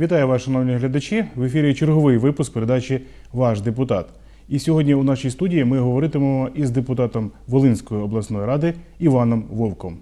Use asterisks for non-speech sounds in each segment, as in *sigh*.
Вітаю вас, шановні глядачі. В ефірі черговий випуск передачі Ваш депутат. І сьогодні у нашій студії ми говоритимемо із депутатом Волинської обласної ради Іваном Вовком.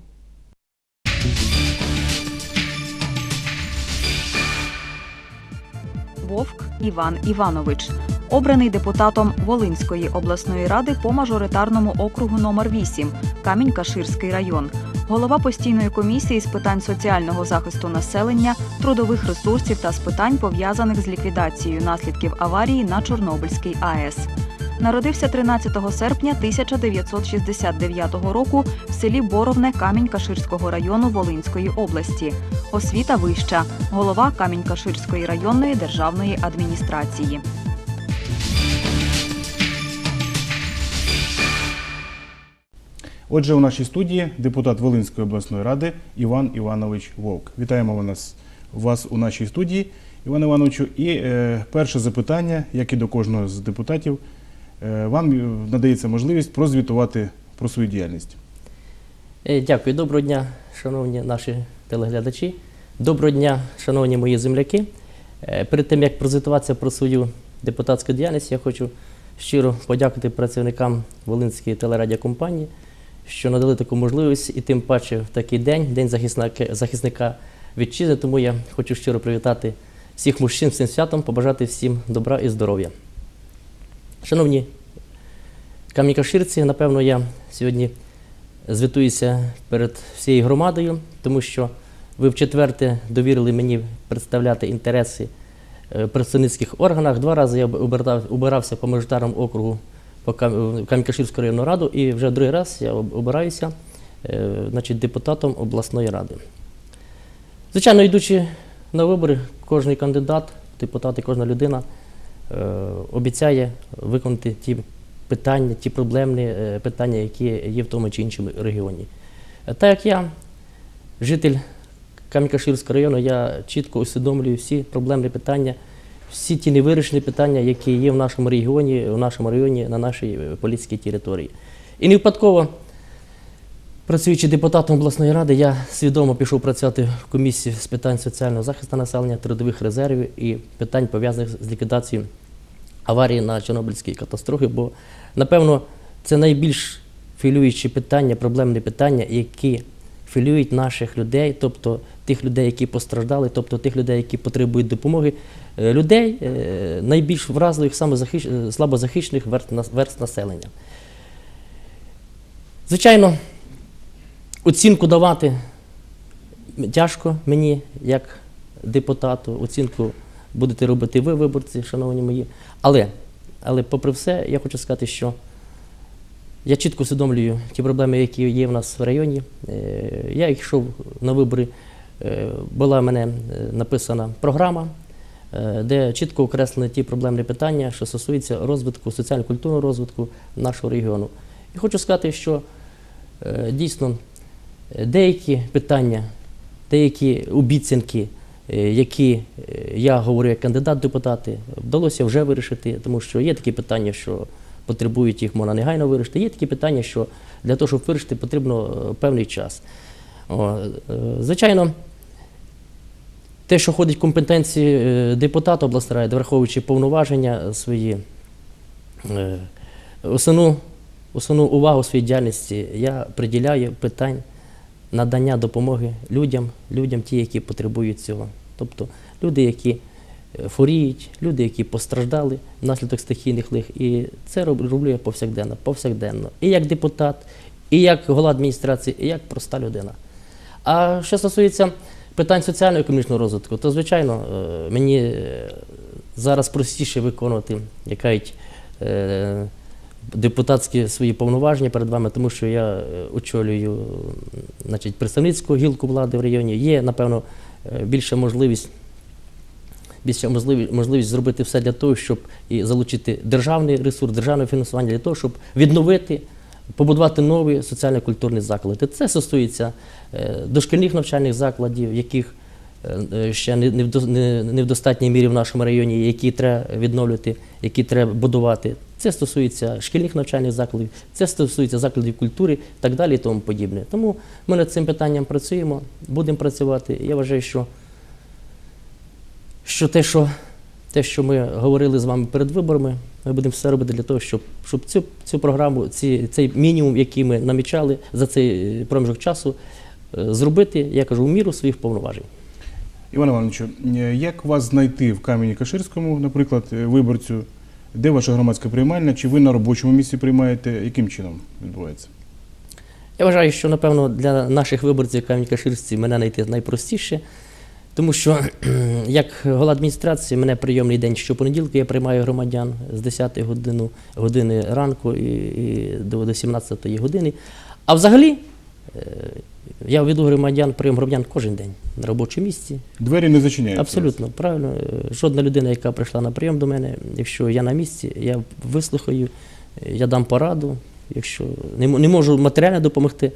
Вовк Іван Іванович, обраний депутатом Волинської обласної ради по мажоритарному округу номер 8 Камінь-Каширський район, голова постійної комісії з питань соціального захисту населення, трудових ресурсів та з питань пов'язаних з ліквідацією наслідків аварії на Чорнобильській АЕС. Народився 13 серпня 1969 року в селі Боровне Камінь-Каширського району Волинської області. Освіта вища, голова Камінь-Каширської районної державної адміністрації. Отже, у нашій студії депутат Волинської обласної ради Іван Іванович Вовк. Вітаємо нас вас у нашій студії, Іван Івановичу. І е, перше запитання, як і до кожного з депутатів, е, вам надається можливість прозвітувати про свою діяльність. Е, Дякую. Доброго дня, шановні наші телеглядачі. Доброго дня, шановні мої земляки. Е, Перед тим як презентуватися про свою депутатську діяльність, я хочу щиро подякувати працівникам Волинської телерадіокомпанії, що надали таку можливість, і тим паче в такий день, день захисника, захисника вітчизни. Тому я хочу щиро привітати всіх мужчин цим святом, побажати всім добра і здоров'я. Шановні камінькаширці, напевно, я сьогодні звітуюся перед всією громадою, тому що ви вчетверте довірили мені представляти інтереси е, в представницьких органах. Два рази я обирав- обирався по мажоритарному округу Кам'янка-Ширську районну раду, і вже другий раз я обираюся е, значить, депутатом обласної ради. Звичайно, йдучи на вибори, кожен кандидат, депутат і кожна людина е, обіцяє виконати ті питання, ті проблемні е, питання, які є в тому чи іншому регіоні. Так як я, житель Кам'янка-Ширського району, я чітко усвідомлюю всі проблемні питання, всі ті невирішені питання, які є в нашому регіоні, в нашому районі, на нашій е, поліцькій території. І не випадково, працюючи депутатом обласної ради, я свідомо пішов працювати в комісії з питань соціального захисту населення, трудових резервів і питань пов'язаних з ліквідацією аварії на Чорнобильській катастрофі, бо, напевно, це найбільш хвилюючі питання, проблемні питання, які хвилюють наших людей, тобто тих людей, які постраждали, тобто тих людей, які потребують допомоги, людей е, найбільш вразливих, саме захищ- е, слабозахищених верст, населення. Звичайно, оцінку давати тяжко мені, як депутату, оцінку будете робити ви, виборці, шановні мої. Але, але попри все, я хочу сказати, що я чітко усвідомлюю ті проблеми, які є в нас в районі. Е, Я йшов на вибори, е, була в мене е, написана програма, е, де чітко окреслені ті проблемні питання, що стосуються розвитку, соціально-культурного розвитку нашого регіону. І хочу сказати, що е, дійсно е, деякі питання, деякі обіцянки, е, які е, я говорю як кандидат депутати, вдалося вже вирішити, тому що є такі питання, що потребують їх можна негайно вирішити. Є такі питання, що для того, щоб вирішити, потрібно е, певний час. Е, Звичайно, те, що входить в компетенції е, депутата обласної ради, враховуючи повноваження свої, е, основну, основну увагу своїй діяльності я приділяю питань надання допомоги людям, людям ті, які потребують цього. Тобто люди, які е, хворіють, люди, які постраждали внаслідок стихійних лих. І це роб- роблю я повсякденно, повсякденно. І як депутат, і як голова адміністрації, і як проста людина. А що стосується питань соціально-економічного розвитку, то звичайно е, мені е, зараз простіше виконувати, як кажуть, е, депутатські свої повноваження перед вами, тому що я очолюю значить, представницьку гілку влади в районі. Є, напевно, більша можливість. Більша можливість зробити все для того, щоб і залучити державний ресурс, державне фінансування для того, щоб відновити, побудувати нові соціально-культурні заклади. Це стосується е, дошкільних навчальних закладів, яких е, е, ще не, в достатній мірі в нашому районі, які треба відновлювати, які треба будувати. Це стосується шкільних навчальних закладів, це стосується закладів культури і так далі і тому подібне. Тому ми над цим питанням працюємо, будемо працювати. Я вважаю, що що те, що те, що ми говорили з вами перед виборами, ми будемо все робити для того, щоб, щоб цю, цю програму, ці, цей мінімум, який ми намічали за цей проміжок часу, е, зробити, я кажу, в міру своїх повноважень. Іван Івановичу, е, як вас знайти в камені Каширському, наприклад, е, виборцю? Де ваша громадська приймальня? Чи ви на робочому місці приймаєте? Яким чином відбувається? Я вважаю, що напевно для наших виборців Кам'янка-Ширські мене знайти найпростіше, тому що як голова адміністрації, мене прийомний день щопонеділка, я приймаю громадян з 10 години, години ранку і, і до, до 17 години. А взагалі е, я веду громадян, прийом громадян кожен день на робочому місці. Двері не зачиняються. Абсолютно правильно. Жодна людина, яка прийшла на прийом до мене, якщо я на місці, я вислухаю, я дам пораду. Якщо не можу матеріально допомогти,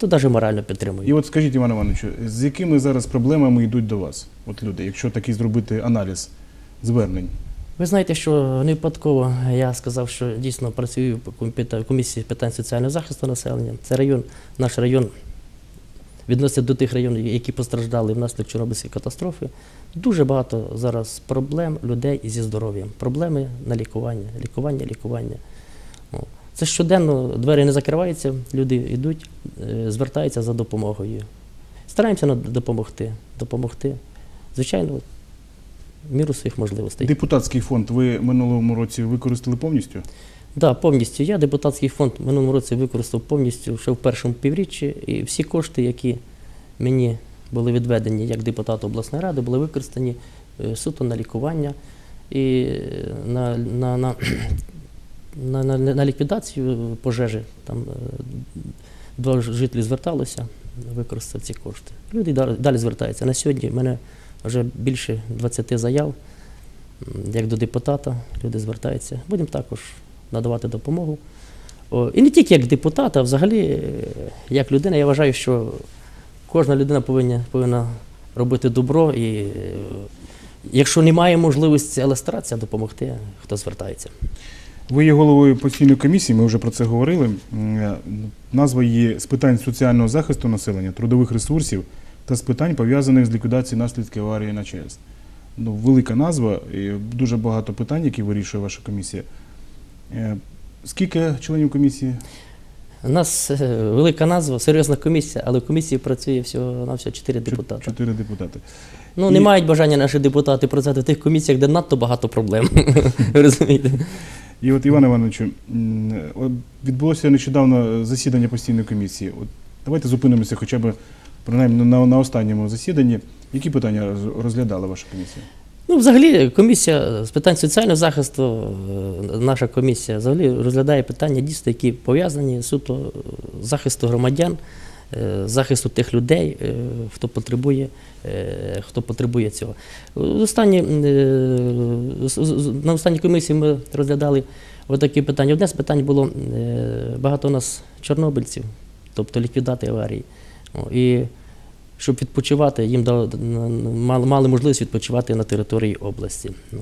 то навіть морально підтримую. І от скажіть, Іван Івановичу, з якими зараз проблемами йдуть до вас? От люди, якщо такий зробити аналіз звернень. Ви знаєте, що не випадково я сказав, що дійсно працюю в комісії питань соціального захисту населення. Це район, наш район відноситься до тих районів, які постраждали внаслідок Чорнобильської катастрофи. Дуже багато зараз проблем людей зі здоров'ям. Проблеми на лікування, лікування, лікування. Це щоденно двері не закриваються, люди йдуть, е, звертаються за допомогою. Стараємося допомогти. допомогти. Звичайно, в міру своїх можливостей. Депутатський фонд ви минулому році використали повністю? Так, да, повністю. Я депутатський фонд минулому році використав повністю ще в першому півріччі, і всі кошти, які мені були відведені як депутату обласної ради, були використані е, суто на лікування і е, на, на, на, на, на, на ліквідацію пожежі. Там е, два жителі зверталися, використав ці кошти. Люди далі, звертаються. На сьогодні в мене вже більше 20 заяв, як до депутата, люди звертаються. Будемо також надавати допомогу. І не тільки як депутат, а взагалі е, як людина. Я вважаю, що кожна людина повинна, повинна робити добро і е, якщо немає можливості, але старатися допомогти, хто звертається. Ви є головою постійної комісії, ми вже про це говорили. Е, Назва її з питань соціального захисту населення, трудових ресурсів та з питань пов'язаних з ліквідацією наслідків аварії на ЧАЕС. Ну, велика назва і дуже багато питань, які вирішує ваша комісія. Е, Скільки членів комісії? У нас е, велика назва, серйозна комісія, але в комісії працює всього на всього 4 депутати. Чотири депутати. Ну, І- не мають бажання наші депутати працювати в тих комісіях, де надто багато проблем. *laughs* Розумієте? І от, Іван Івановичу, відбулося нещодавно засідання постійної комісії. От давайте зупинимося хоча б принаймні на, на останньому засіданні. Які питання роз- розглядала ваша комісія? Ну, взагалі, комісія з питань соціального захисту, е, наша комісія взагалі розглядає питання дійсно, які пов'язані суто захисту громадян, захисту тих людей, е, хто потребує, е, хто потребує цього. Останні, е, на останній комісії ми розглядали отакі питання. Одне з питань було е, багато у нас чорнобильців, тобто ліквідати аварії. І щоб відпочивати, їм мали, можливість відпочивати на території області. Ну,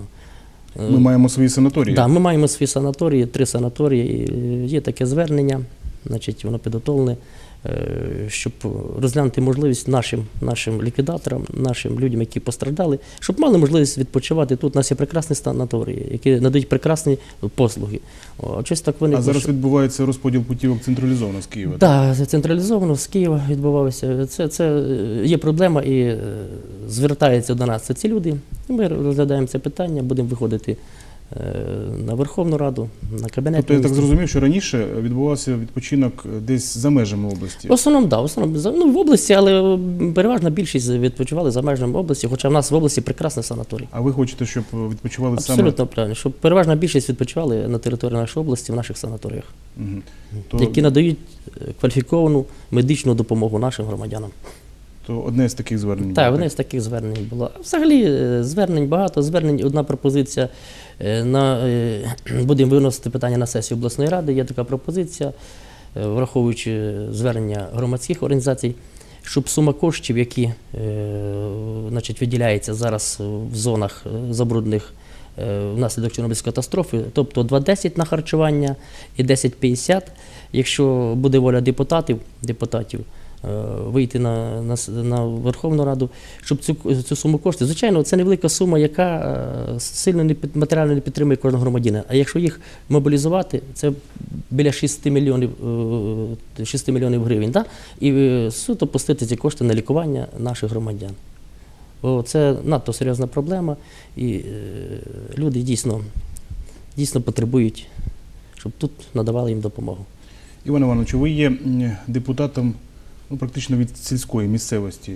е, Ми маємо свої санаторії. Да, ми маємо свої санаторії, три санаторії. Є таке звернення, значить, воно підготовлене, е, щоб розглянути можливість нашим, нашим ліквідаторам, нашим людям, які постраждали, щоб мали можливість відпочивати. Тут у нас є прекрасні санаторії, які надають прекрасні послуги. О, щось так вони А зараз відбувається розподіл путівок централізовано з Києва. так, це централізовано з Києва відбувалося. Це, це е, є проблема і е, звертаються до нас ці люди. І Ми розглядаємо це питання, будемо виходити е, на Верховну Раду, на кабінет. Тобто я так зрозумів, що раніше відбувався відпочинок десь за межами області. В основному, да, в основному ну, в області, але переважна більшість відпочивали за межами області, хоча в нас в області прекрасний санаторій. А ви хочете, щоб відпочивали саме? Абсолютно правильно, щоб переважна більшість відпочивали на території нашої області в наших санаторіях, Мгм. То, які надають е, кваліфіковану медичну допомогу нашим громадянам. То одне з таких звернень. Так, одне з таких звернень було. Взагалі е, звернень багато. Звернень одна пропозиція. е, На, е, будемо виносити питання на сесію обласної ради. Є така пропозиція, враховуючи звернення громадських організацій, щоб сума коштів, які значить, виділяється зараз в зонах забруднених е, внаслідок Чорнобильської катастрофи, тобто 2,10 на харчування і 10,50, якщо буде воля депутатів, депутатів вийти на, на, на Верховну Раду, щоб цю, цю суму коштів. Звичайно, це невелика сума, яка е, сильно не під, матеріально не підтримує кожного громадянина. А якщо їх мобілізувати, це біля 6 мільйонів, е, 6 мільйонів гривень. Да? І е, суто пустити ці кошти на лікування наших громадян. Бо це надто серйозна проблема, і е, люди дійсно, дійсно потребують, щоб тут надавали їм допомогу. Іван Іванович, ви є депутатом ну, практично від сільської місцевості.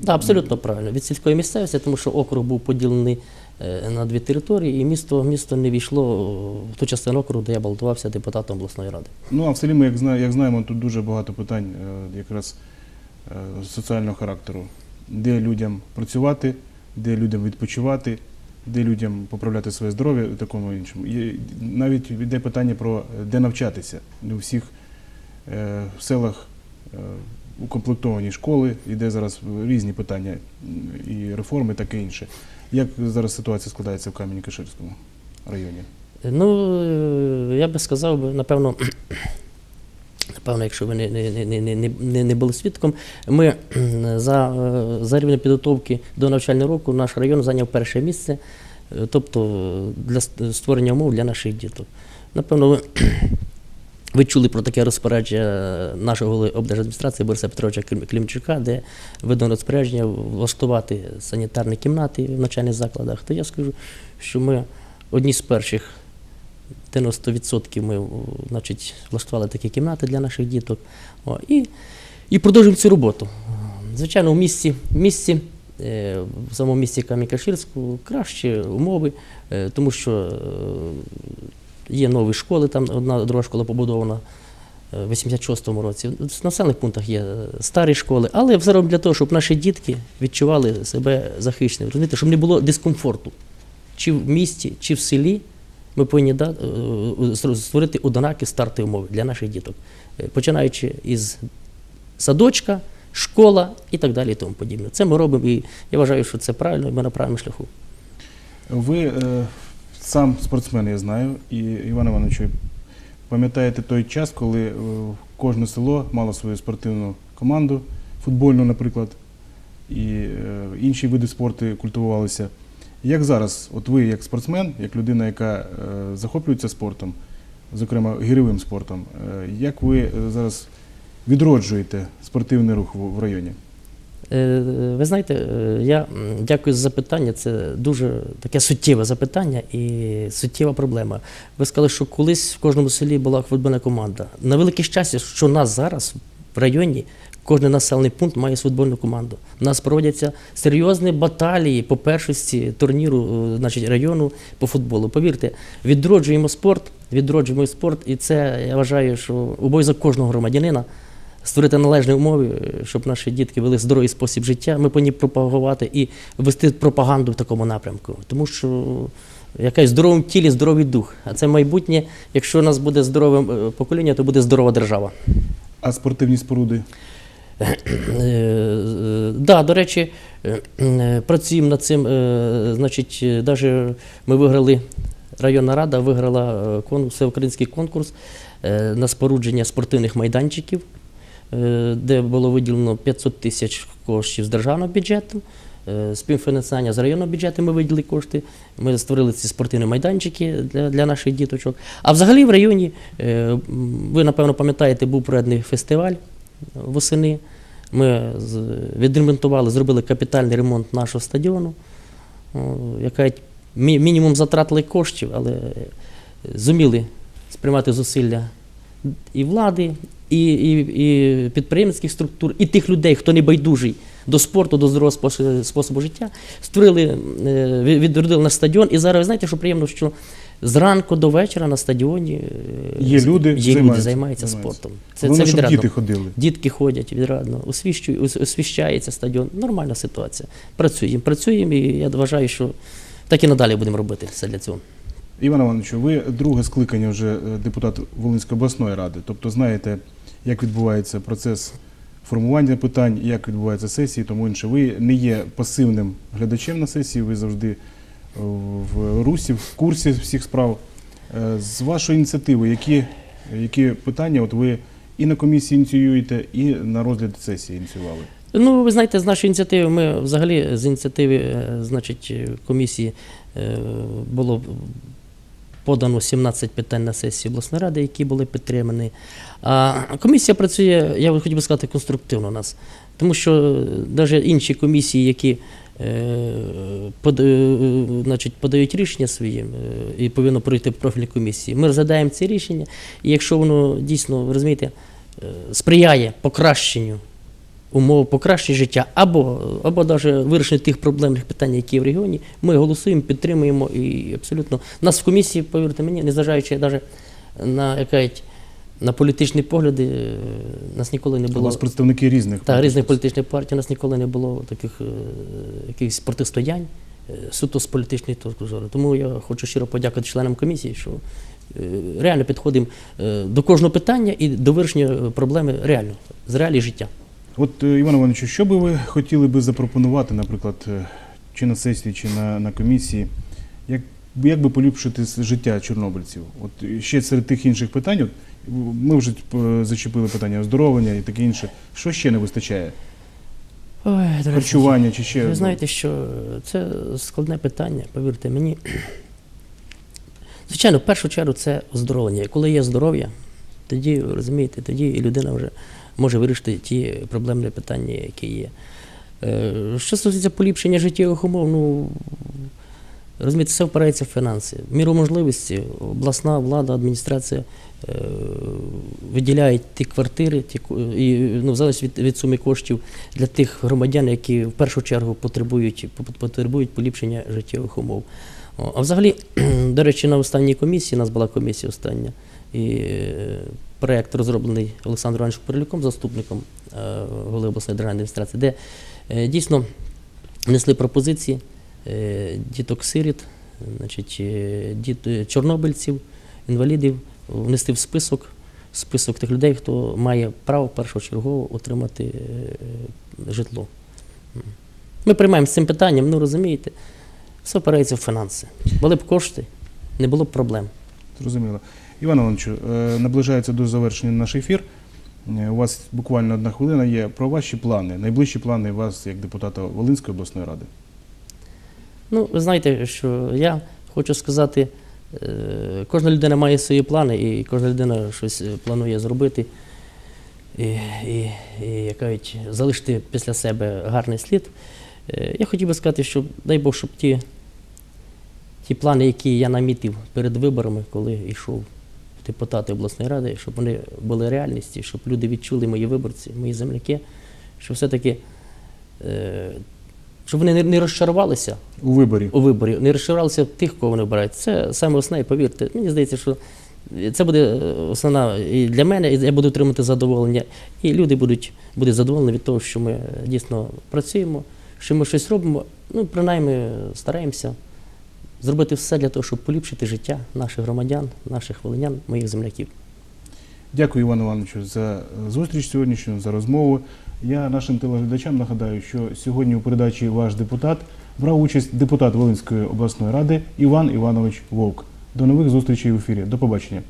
Так, абсолютно правильно. Від сільської місцевості, тому що округ був поділений е, на дві території, і місто, місто не війшло в ту частину округу, де я балотувався депутатом обласної ради. Ну а в селі ми, як, зна- як знаємо, тут дуже багато питань е, якраз е, соціального характеру, де людям працювати, де людям відпочивати, де людям поправляти своє здоров'я і такому іншому. І навіть йде питання про де навчатися. У всіх в селах укомплектовані школи, іде зараз різні питання і реформи, таке інше. Як зараз ситуація складається в Кам'янці-Каширському районі? Ну, е, я би сказав, напевно, *clears throat* напевно, якщо ви не, не, не, не, не- були свідком, ми за, е, за рівнем підготовки до навчального року наш район зайняв перше місце, е, тобто е, для створення умов для наших діток. Напевно, ви, ви чули про таке розпорядження нашого голови облдержадміністрації Бориса Петровича Клім- Клімчука, де видано розпорядження влаштувати санітарні кімнати в навчальних закладах. То я скажу, що ми одні з перших 90% ми значить, влаштували такі кімнати для наших діток. О, і, і продовжуємо цю роботу. Звичайно, в місті, місті е, в самому місті Кам'янка-Ширську кращі умови, е, тому що е, є нові школи, там одна друга школа побудована. е, В 86-му році в населених пунктах є е, старі школи, але все для того, щоб наші дітки відчували себе захищеними, розумієте, щоб не було дискомфорту чи в місті, чи в селі. Ми повинні е, створити однакові старти умови для наших діток, починаючи із садочка, школа і так далі, і тому подібне. Це ми робимо, і я вважаю, що це правильно, і ми на правильному шляху. Ви сам спортсмен, я знаю, і Іван Іванович, пам'ятаєте той час, коли е, кожне село мало свою спортивну команду, футбольну, наприклад, і е, інші види спорту культивувалися. Як зараз, от ви як спортсмен, як людина, яка е, захоплюється спортом, зокрема гірьовим спортом, як ви зараз відроджуєте спортивний рух в районі? Е, Ви знаєте, е, я дякую за запитання. Це дуже таке суттєве запитання і суттєва проблема. Ви сказали, що колись в кожному селі була футбольна команда. На велике щастя, що нас зараз в районі кожен населений пункт має футбольну команду. У нас проводяться серйозні баталії по першості турніру е, значить, району по футболу. Повірте, відроджуємо спорт, відроджуємо спорт, і це я вважаю, що обов'язок кожного громадянина створити належні умови, е, щоб наші дітки вели здоровий спосіб життя. Ми повинні пропагувати і вести пропаганду в такому напрямку. Тому що якась в здоровому тілі, здоровий дух. А це майбутнє. Якщо у нас буде здорове е, покоління, то буде здорова держава. А спортивні споруди? Е, Да, до речі, е, е, працюємо над цим. е, Значить, навіть ми виграли, районна рада виграла е, всеукраїнський конкурс е, на спорудження спортивних майданчиків, е, де було виділено 500 тисяч коштів з державного бюджету. е, Співфінансування з районного бюджету ми виділили кошти. Ми створили ці спортивні майданчики для, для наших діточок. А взагалі в районі, е, ви напевно пам'ятаєте, був проведений фестиваль восени. Ми відремонтували, зробили капітальний ремонт нашого стадіону, яка мінімум затратили коштів, але зуміли сприймати зусилля і влади, і, і, і підприємницьких структур, і тих людей, хто не байдужий до спорту, до здорового спос- способу життя, створили, е, від- відродили наш стадіон. І зараз ви знаєте, що приємно, що зранку до вечора на стадіоні е, Є люди, є люди займаються, займаються займаються. спортом. Це, Головне, це щоб діти ходили. Дітки ходять відрадно, освіщається стадіон. Нормальна ситуація. Працюємо, працюємо, і я вважаю, що так і надалі будемо робити все для цього. Іван Іванович, ви друге скликання вже е, депутат Волинської обласної ради, тобто знаєте, як відбувається процес формування питань, як відбуваються сесії, тому інше. Ви не є пасивним глядачем на сесії, ви завжди е, в русі, в курсі всіх справ. Е, З вашої ініціативи, які, які питання от ви і на комісії ініціюєте, і на розгляд сесії ініціювали. Ну, ви знаєте, з нашої ініціативи, ми взагалі з ініціативи, значить, комісії було подано 17 питань на сесії обласної ради, які були підтримані. А комісія працює, я хотів би сказати, конструктивно у нас. Тому що навіть інші комісії, які е, е, значить, подають рішення свої е, і повинно пройти профільні комісії, ми розглядаємо ці рішення, і якщо воно дійсно, розумієте, е, сприяє покращенню умов покращення життя, або, або навіть вирішення тих проблемних питань, які є в регіоні, ми голосуємо, підтримуємо і абсолютно. Нас в комісії, повірте мені, незважаючи навіть на, як кажуть, на політичні погляди, е, нас ніколи не У було. вас представники різних Та, різних політичних партій, нас ніколи не було таких е, якихось протистоянь е, суто з політичної точки зору. Тому я хочу щиро подякувати членам комісії, що реально підходимо до кожного питання і до вирішення проблеми реально, з реалій життя. От, е, Іван Івановичу, що би ви хотіли би запропонувати, наприклад, е, чи на сесії, чи на, на комісії, як, як би поліпшити життя чорнобильців? От е, ще серед тих інших питань, от, ми вже зачепили питання оздоровлення і таке інше. Що ще не вистачає? Ой, Харчування чи ще? Ви знаєте, що це складне питання, повірте мені. Звичайно, в першу чергу це оздоровлення. І Коли є здоров'я, тоді, розумієте, тоді і людина вже може вирішити ті проблемні питання, які є. Е, Що стосується поліпшення життєвих умов, ну розумієте, все впирається в фінанси. Міру можливості обласна влада, адміністрація е, виділяють ті квартири, ті, і ну, в залежності від, від суми коштів для тих громадян, які в першу чергу потребують, потребують поліпшення життєвих умов. А взагалі, *clears throat* до речі, на останній комісії, у нас була комісія остання, і проект розроблений Олександром Івановичем Перелюком, заступником е, голови обласної державної адміністрації, де е, дійсно внесли пропозиції е, діток-сиріт, значить, е, діт, е, чорнобильців, інвалідів внести в список, список тих людей, хто має право першочергово отримати житло. Ми приймаємо з цим питанням, ну розумієте, все опирається в фінанси. Були б кошти, не було б проблем. Зрозуміло. Іван Івановичу, е, наближається до завершення наш ефір. Е, У вас буквально одна хвилина є про ваші плани, найближчі плани вас як депутата Волинської обласної ради. Ну, ви знаєте, що я хочу сказати, е, кожна людина має свої плани, і кожна людина щось планує зробити. І, і, і як кажуть, залишити після себе гарний слід. Я хотів би сказати, що дай Бог, щоб ті, ті плани, які я намітив перед виборами, коли йшов депутати обласної ради, щоб вони були реальністю, щоб люди відчули мої виборці, мої земляки, що все-таки, е, щоб вони не- розчарувалися У виборі. у виборі, не розчарувалися в тих, кого вони обирають. Це саме основне, повірте. Мені здається, що це буде е, основна і для мене, і я буду отримати задоволення. І люди будуть, будуть задоволені від того, що ми е, дійсно працюємо, що ми щось робимо. Ну, принаймні, стараємося зробити все для того, щоб поліпшити життя наших громадян, наших волинян, моїх земляків. Дякую, Івану Івановичу, за зустріч сьогоднішню, за розмову. Я нашим телеглядачам нагадаю, що сьогодні у передачі ваш депутат брав участь депутат Волинської обласної ради Іван Іванович Вовк. До нових зустрічей в ефірі. До побачення.